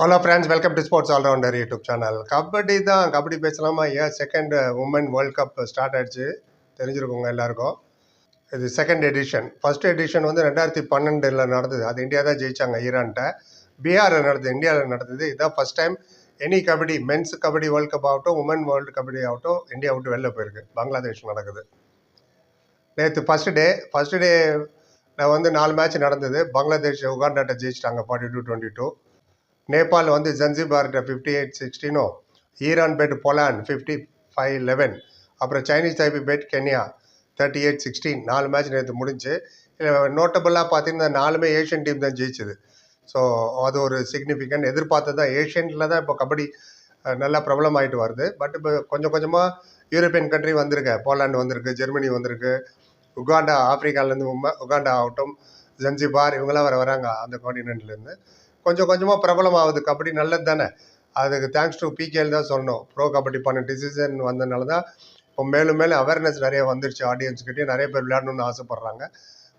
Hello friends welcome to sports allrounder YouTube channel kabaddi தான் கபடி பேசலாமா? ஏன் second women world cup start ஆயிடுச்சு? தெரிஞ்சிருக்கோங்க எல்லாருக்கும். இது செகண்ட் எடிஷன் ஃபர்ஸ்ட் எடிஷன் வந்து ரெண்டாயிரத்தி பன்னெண்டில் நடந்தது. அது இந்தியா தான் ஜெயிச்சாங்க ஈரான்ட்ட. பீகாரில் நடந்தது இந்தியாவில் நடந்தது. இதுதான் first time any kabaddi mens kabaddi world cup ஆகட்டும் உமன் வேர்ல்டு கபடி ஆகட்டும் இந்தியா விட்டு வெளில போயிருக்கு. பங்களாதேஷ் நடக்குது. நேற்று ஃபஸ்ட்டு டே ஃபஸ்ட் டே வந்து நாலு மேட்ச் நடந்தது. பங்களாதேஷ் உகாண்டாட்ட ஜெயிச்சிட்டாங்க forty two twenty two Nepal வந்து ஜன்சிபார்கிட்ட fifty eight சிக்ஸ்டீனும் Iran beat Poland fifty five eleven அப்புறம் Chinese Taipei beat Kenya thirty eight sixteen நாலு மேட்ச் நேற்று முடிஞ்சு. நோட்டபுளாக பார்த்தீங்கன்னா நாலுமே ஏஷியன் டீம் தான் ஜெயிச்சது. ஸோ அது ஒரு சிக்னிஃபிகண்ட் எதிர்பார்த்தது தான். ஏஷியனில் தான் இப்போ கபடி நல்லா பிரபலம் ஆகிட்டு வருது. பட் இப்போ கொஞ்சம் கொஞ்சமாக யூரோப்பியன் கண்ட்ரி வந்திருக்கு. போலாண்டு வந்திருக்கு ஜெர்மனி வந்திருக்கு. உகாண்டா ஆப்பிரிக்காலேருந்து உகாண்டா ஆகட்டும். ஜன்சிபார் இவங்கெல்லாம் வர வராங்க அந்த காண்டினென்ட்லேருந்து கொஞ்சம் கொஞ்சமாக பிரபலம் ஆகுது கபடி நல்லது தானே? அதுக்கு தேங்க்ஸ் டு பிகேல் தான் சொல்லணும். ப்ரோ கபடி பண்ண டிசிஷன் வந்ததுனால தான் இப்போ மேலும் மேலும் அவேர்னஸ் நிறைய வந்துருச்சு ஆடியன்ஸ்கிட்டயும் நிறைய பேர் விளையாடணும்னு ஆசைப்பட்றாங்க.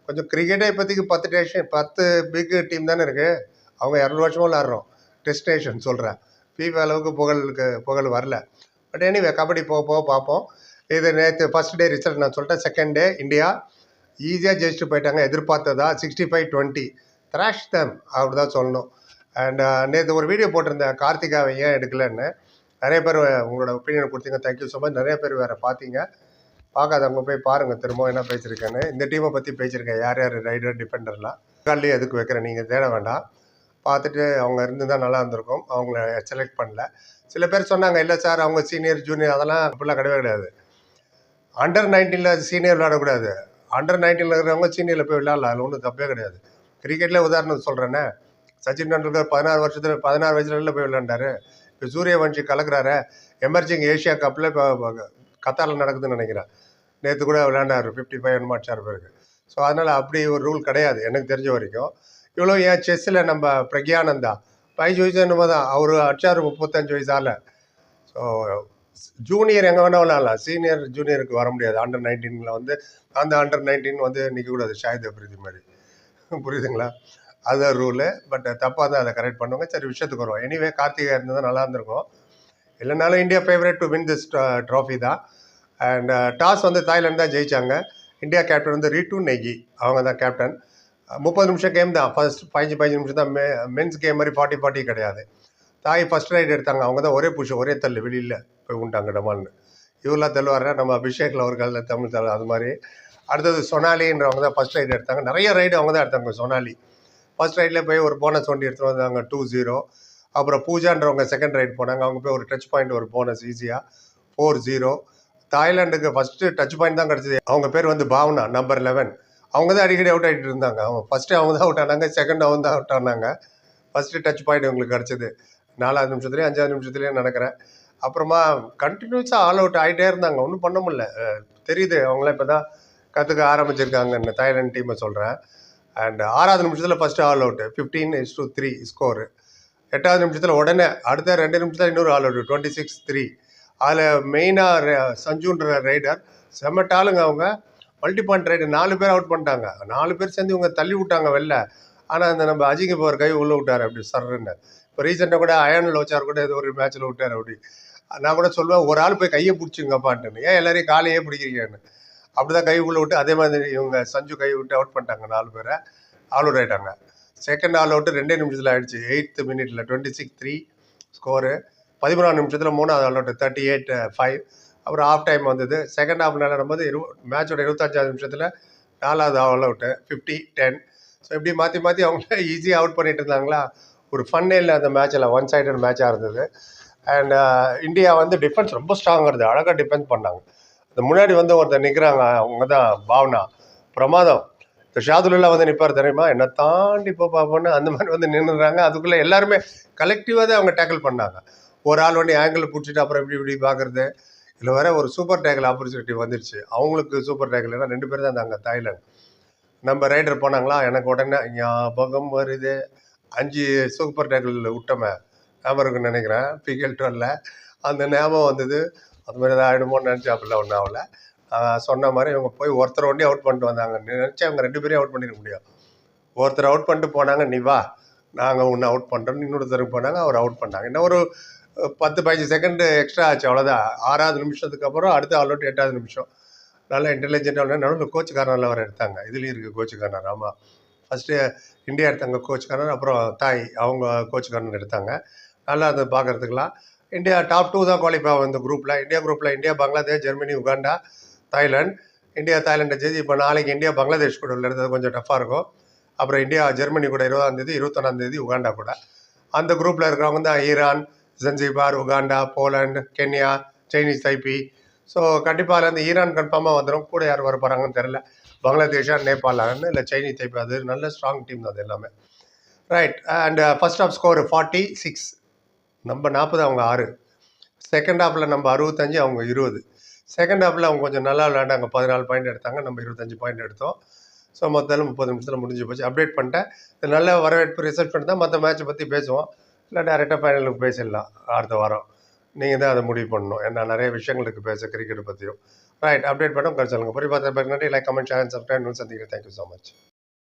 கொஞ்சம் கிரிக்கெட்டே இப்போதைக்கு பத்து டேஷன் பத்து பிக் டீம் தானே இருக்குது அவங்க இரநூறு வருஷமாக விளாட்றோம் டெஸ்டினேஷன் சொல்கிறேன் ஃபீஃபா அளவுக்கு புகழுக்கு புகழ் வரல. பட் எனிவே கபடி போக போக பார்ப்போம். இது நேற்று ஃபஸ்ட் டே ரிசல்ட் நான் சொல்லிட்டேன். செகண்ட் டே இந்தியா ஈஸியாக ஜெயிச்சுட்டு போயிட்டாங்க. எதிர்பார்த்ததா? Sixty five twenty thrash them அப்படி தான் சொல்லணும் அண்ட் uh, நேற்று ஒரு வீடியோ போட்டிருந்தேன். கார்த்திகாவை ஏன் எடுக்கலன்னு. நிறைய பேர் உங்களோட ஒப்பீனியன் கொடுத்தீங்க. தேங்க்யூ ஸோ மச் நிறைய பேர் வேறு பார்த்தீங்க பார்க்காதவங்க போய் பாருங்கள் திரும்ப என்ன பேசியிருக்கேன்னு. இந்த டீமை பற்றி பேசியிருக்கேன். யார் யார் ரைடர் டிஃபெண்டர்லாம் கால்லேயே எதுக்கு வைக்கிறேன்? நீங்கள் தேட வேண்டாம். பார்த்துட்டு அவங்க இருந்து தான் நல்லா இருந்திருக்கும். அவங்கள செலக்ட் பண்ணல. சில பேர் சொன்னாங்க இல்லை சார் அவங்க சீனியர் ஜூனியர் அதெல்லாம் அப்படிலாம் கிடையவே கிடையாது. அண்டர் நைன்டீனில் சீனியர் விளையாடக்கூடாது. அண்டர் நைன்டீனில் இருக்கிறவங்க சீனியில் போய் விளையாடலாம். அதில் ஒன்றும் தப்பே கிடையாது. கிரிக்கெட்டில் உதாரணம் சொல்கிறேன்னே சச்சின் டெண்டுல்கர் பதினாறு வருஷத்தில் பதினாறு வயசுல போய் விளையாண்டாரு. இப்போ சூரியவன்ஷி கலக்குறாரு. எமர்ஜிங் ஏஷியா கப்பில் இப்போ கத்தாரில் நடக்குதுன்னு நினைக்கிறேன். நேற்று கூட விளையாண்டார். ஃபிஃப்டி ஃபைவ் என்ன அடிச்சார் பேருக்கு. ஸோ அதனால் அப்படி ஒரு ரூல் கிடையாது. எனக்கு தெரிஞ்ச வரைக்கும். இவ்வளோ ஏன் செஸ்ஸில் நம்ம பிரக்யானந்தா? பதினஞ்சு வயசு என்னமோ தான் அவர் அடிச்சார் முப்பத்தஞ்சு வயசால். ஸோ ஜூனியர் எங்கே வேணா விளையாடலாம். சீனியர் ஜூனியருக்கு வர முடியாது. அண்டர் நைன்டீனில் வந்து அந்த அண்டர் நைன்டீன் வந்து நிற்கக்கூடாது ஷாஹித் அப்ரிதி மாதிரி. புரியுதுங்களா? அது ரூலு பட் தப்பாக தான் அதை கரெக்ட் பண்ணுவாங்க. சரி விஷயத்துக்கு வருவோம். எனிவே கார்த்திகா இருந்தது நல்லா இருந்திருக்கும். இல்லைனாலும் India favourite to win this trophy தான். அண்ட் uh, டாஸ் வந்து தாய்லாந்து தான் ஜெயிச்சாங்க. இந்தியா கேப்டன் வந்து ரீட்டு நெகி. அவங்க தான் கேப்டன் முப்பது நிமிஷம் கேம் தான். ஃபர்ஸ்ட் பதினஞ்சு பதினஞ்சு நிமிஷம் தான். மெ மென்ஸ் கேம் மாதிரி ஃபார்ட்டி ஃபார்ட்டி கிடையாது. தாய் ஃபர்ஸ்ட் ரைட் எடுத்தாங்க. அவங்க தான் ஒரே புஷ் ஒரே தள்ளு வெளியில் போய் உண்டாங்க டமால்னு. இவரெல்லாம் தள்ளுவார நம்ம அபிஷேக்கில் ஒரு காலில் தமிழ் தள்ள அது மாதிரி. அடுத்தது சொனாலின்றவங்க தான் ஃபர்ஸ்ட் ரைடு எடுத்தாங்க. நிறைய ரைடு அவங்க தான் எடுத்தாங்க சொனாலி. ஃபர்ஸ்ட் ரைடில் போய் ஒரு போனஸ் வண்டி எடுத்துகிட்டு வந்தாங்க டூ ஜீரோ அப்புறம் பூஜான்றவங்க செகண்ட் ரைட் போனாங்க. அவங்க போய் ஒரு டச் பாயிண்ட் ஒரு போனஸ் ஈஸியாக ஃபோர் ஜீரோ தாய்லாண்டுக்கு ஃபஸ்ட்டு டச் பாயிண்ட் தான் கிடச்சிது. அவங்க பேர் வந்து பாவனா நம்பர் லெவன் அவங்க தான் அடிக்கடி அவுட் ஆகிட்டு இருந்தாங்க. அவங்க ஃபஸ்ட்டு அவங்க தான் அவுட் ஆனாங்க செகண்ட் அவங்க தான் அவுட் ஆனாங்க. ஃபஸ்ட்டு டச் பாயிண்ட் அவங்களுக்கு கிடச்சிது. நாலாவது நிமிஷத்துலேயும் அஞ்சாவது நிமிஷத்துலேயும் நடக்கிறேன். அப்புறமா கண்டினியூஸாக ஆல் அவுட் ஆகிட்டே இருந்தாங்க. ஒன்றும் பண்ண முடியல. தெரியுது. அவங்களாம் இப்போ தான் கற்றுக்க ஆரம்பிச்சிருக்காங்கன்னு தாய்லாந்து டீமை சொல்கிறேன் அண்ட் ஆறாவது நிமிஷத்தில் first all out fifteen is two three score எட்டாவது நிமிஷத்தில் உடனே அடுத்த ரெண்டு நிமிஷத்தில் இன்னொரு all out twenty six three அதில் மெயினாக சஞ்சுன்ற ரைடர் செம்மட்டாளுங்க அவங்க. மல்டி பாயிண்ட் ரைடர் நாலு பேர் அவுட் பண்ணிட்டாங்க. நாலு பேர் சேர்ந்து இவங்க தள்ளி விட்டாங்க வெளில. ஆனால் அந்த நம்ம அஜிங்க போகிற கை உள்ளே விட்டார். அப்படி சர்ன்னு இப்போ ரீசெண்டாக கூட அயனில் வச்சார் கூட ஏதோ ஒரு மேட்ச்சில் விட்டார் அப்படி. நான் கூட சொல்லுவேன் ஒரு ஆள் போய் கையை பிடிச்சிங்கப்பான்ட்டுன்னு. ஏன் எல்லாரையும் காலையே பிடிக்கிறீங்கன்னு. அப்படி தான் விட்டு அதே மாதிரி இவங்க சஞ்சு கை விட்டு அவுட் பண்ணிட்டாங்க நாலு பேரை. ஆல் அவுட் ஆகிட்டாங்க செகண்ட் ஆல் அவுட்டு ரெண்டே நிமிஷத்தில் ஆயிடுச்சு. எயித்து மினிட்ல டுவெண்ட்டி சிக்ஸ் த்ரீ ஸ்கோரு பதிமூணாம் நிமிஷத்தில் மூணாவது all out thirty eight five அப்புறம் ஆஃப் டைம் வந்தது. செகண்ட் ஹாஃப் நடக்கும்போது இரு மேட்சோட இருபத்தஞ்சாவது நிமிஷத்தில் நாலாவது all out fifty ten so இப்படி மாற்றி மாற்றி அவங்கள ஈஸியாக அவுட் பண்ணிட்டு இருந்தாங்களா? ஒரு ஃபன்னே இல்லை அந்த மேட்ச்சில் ஒன் சைடட் மேட்சாக இருந்தது அண்ட் uh, இந்தியா வந்து டிஃபென்ஸ் ரொம்ப ஸ்ட்ராங்காக இருந்தது. அழகாக டிஃபென்ஸ் பண்ணாங்க. அந்த முன்னாடி வந்து ஒருத்தர் நிற்கிறாங்க அவங்க தான் பாவனா. பிரமாதம். இந்த ஷாதுல்லா வந்து நிற்பார் தெரியுமா? என்னை தாண்டி போ பார்ப்போன்னு அந்த மாதிரி வந்து நின்றுறாங்க அதுக்குள்ளே எல்லாருமே கலெக்டிவாக தான் அவங்க டேக்கிள் பண்ணாங்க. ஒரு ஆள் வண்டி ஆங்கிள் பிடிச்சிட்டு அப்புறம் இப்படி இப்படி பார்க்குறது இதில் வேற ஒரு சூப்பர் டேக்கிள் ஆப்பர்ச்சுனிட்டி வந்துருச்சு. அவங்களுக்கு சூப்பர் டேக்கிள் ஏன்னா ரெண்டு பேர் தான் அங்கே தாய்லாந்து. நம்ம ரைடர் போனாங்களா? எனக்கு உடனே ஞாபகம் வருது. அஞ்சு சூப்பர் டேக்கிள் விட்டோமே ஞாபகம் இருக்குன்னு நினைக்கிறேன். பிகல் டுவெல்ல அந்த ஞாபகம் வந்தது. அது மாதிரி ஏதாவது ஆகிடுமோன்னு ஒன்றும் ஆகல. சொன்ன மாதிரி இவங்க போய் ஒருத்தர் ஒண்டி அவுட் பண்ணிட்டு வந்தாங்க. நினச்சி அவங்க ரெண்டு பேரையும் அவுட் பண்ணிட முடியும். ஒருத்தர் அவுட் பண்ணிட்டு போனாங்க நீ வா. நாங்கள் ஒன்று அவுட் பண்ணுறோம் இன்னொருத்தருக்கு போனாங்க அவர் அவுட் பண்ணாங்க. இன்னும் ஒரு பத்து பதினஞ்சு செகண்டு எக்ஸ்ட்ரா ஆச்சு. அவ்வளோதான் ஆறாவது நிமிஷத்துக்கு அப்புறம் அடுத்த ஆல் அவுட் எட்டாவது நிமிஷம். நல்லா இன்டெலிஜென்ட்டாக நடுவில் கோச் கார்னரில் வர எடுத்தாங்க. இதுலேயும் இருக்குது கோச்சு கார்னர் ஆமாம் ஃபஸ்ட்டு இந்தியா எடுத்தாங்க கோச் அப்புறம் தாய் அவங்க கோச் எடுத்தாங்க. நல்லா அது பார்க்குறதுக்குலாம் இந்தியா டாப் டூ தான் குவாலிஃபை ஆகும் இந்த குரூப்பில் இந்தியா குரூப்பில் India Bangladesh Germany Uganda Thailand India தாய்லாண்டை ஜெயிச்சு இப்போ நாளைக்கு இந்தியா பங்களாதேஷ் கூட விளையாடுறது கொஞ்சம் டஃப்பாக இருக்கும். அப்புறம் இந்தியா ஜெர்மனி கூட இருபதாந்தேதி இருபத்தொன்னாந்தேதி உகாண்டா கூட. அந்த குரூப்பில் இருக்கிறவங்க தான் Iran Zanzibar Uganda Poland Kenya Chinese Taipei so கண்டிப்பாக அதில் வந்து ஈரான் கன்ஃபார்மாக வந்துடும் கூட யார் வர போகிறாங்கன்னு தெரில பங்களாதேஷா நேபாளான்னு இல்லை சைனீஸ் டைப் அது நல்ல ஸ்ட்ராங் டீம் தான் அது எல்லாமே. Right and first half score forty six நம்ம நாற்பது அவங்க ஆறு. செகண்ட் ஹாஃபில் நம்ம அறுபத்தஞ்சு அவங்க இருபது. செகண்ட் ஹாஃபில் அவங்க கொஞ்சம் நல்லா விளையாண்டாங்க. பதினாலு பாயிண்ட் எடுத்தாங்க. நம்ம இருபத்தஞ்சு பாயிண்ட் எடுத்தோம். ஸோ மொத்தம் முப்பது நிமிஷத்தில் முடிஞ்சு போச்சு. அப்டேட் பண்ணிட்டேன். இது நல்ல வரவேற்பு ரிசல்ட் பண்ணி தான் மற்ற மேட்ச்சை பற்றி பேசுவோம். இல்லை டேரெக்டாக ஃபைனலுக்கு பேசிடலாம். அடுத்த வாரம். நீங்கள் தான் அதை முடிவு பண்ணணும். ஏன்னா நிறைய விஷயங்கள் இருக்குது பேச கிரிக்கெட் பற்றியும் ரைட் அப்டேட் பண்ண உட்கார சொல்லுங்கள் புரிய பார்த்து நன்றி. லைக் கமெண்ட் சேனல் சப்ஸ்கிரைப் சந்திக்கிறேன். Thank you so much